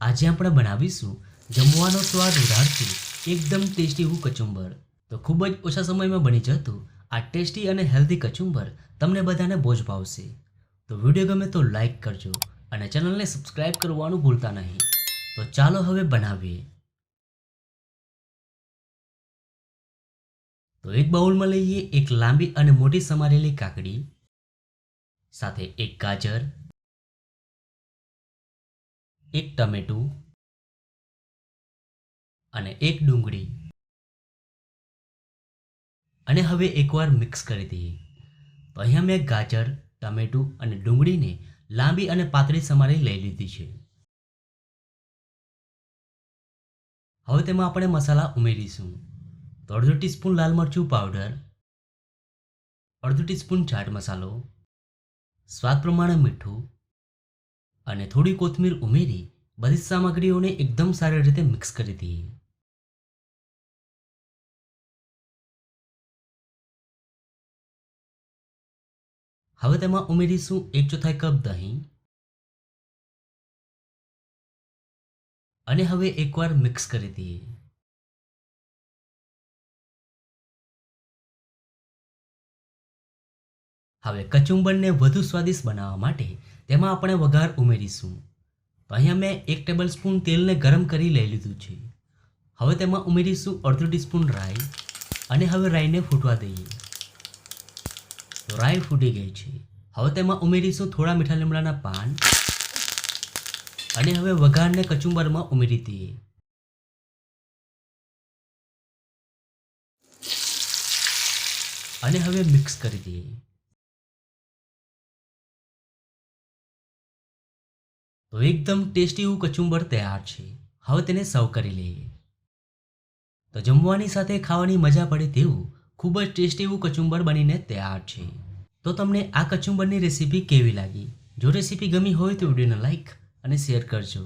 આજે આપણે બનાવીશું જમવાનો સ્વાદ ઉધારતું એકદમ ટેસ્ટી એવું કચુંબર. તો ખૂબ જ ઓછા સમયમાં બની જતું આ ટેસ્ટી અને હેલ્ધી કચુંબર તમને બધાને બહુ ભાવશે. તો વીડિયો ગમે તો લાઈક કરજો અને ચેનલને સબસ્ક્રાઇબ કરવાનું ભૂલતા નહીં. તો ચાલો હવે બનાવીએ. તો એક બાઉલમાં લઈએ એક લાંબી અને મોટી સમારેલી કાકડી, સાથે એક ગાજર એક ટમેટું અને એક ડુંગળી. અને હવે એકવાર મિક્સ કરી દઈએ. તો અહીંયા મેં ગાજર, ટમેટું અને ડુંગળીને લાંબી અને પાતળી સમારી લઈ લીધી છે. હવે તેમાં આપણે મસાલા ઉમેરીશું. તો અડધો ટીસ્પૂન લાલ મરચું પાવડર, અડધો ટીસ્પૂન ચાટ મસાલો, સ્વાદ પ્રમાણે મીઠું અને થોડી કોથમીર ઉમેરી બધી સામગ્રીઓને એકદમ સારી રીતે મિક્સ કરી દઈએ હવે તેમાં ઉમેરીશું એક ચોથાઈ કપ દહીં. અને હવે એકવાર મિક્સ કરી દઈએ. હવે કચુંબરને વધુ સ્વાદિષ્ટ બનાવવા માટે તેમાં આપણે વઘાર ઉમેરીશું. તો અહીંયા મેં એક ટેબલ સ્પૂન તેલને ગરમ કરી લઈ લીધું છે. હવે તેમાં ઉમેરીશું અડધો ટીસ્પૂન રાઈ અને હવે રાઈને ફૂટવા દઈએ. તો રાઈ ફૂટી ગઈ છે. હવે તેમાં ઉમેરીશું થોડા મીઠા લીમડાના પાન અને હવે વઘારને કચુંબરમાં ઉમેરી દઈએ. અને હવે મિક્સ કરી દઈએ. તો એકદમ ટેસ્ટી એવું કચુંબર તૈયાર છે. હવે તેને સર્વ કરી લઈએ. તો જમવાની સાથે ખાવાની મજા પડે તેવું ખૂબ જ ટેસ્ટી એવું કચુંબર બનીને તૈયાર છે. તો તમને આ કચુંબરની રેસીપી કેવી લાગી? જો રેસીપી ગમી હોય તો વિડીયોને લાઈક અને શેર કરજો.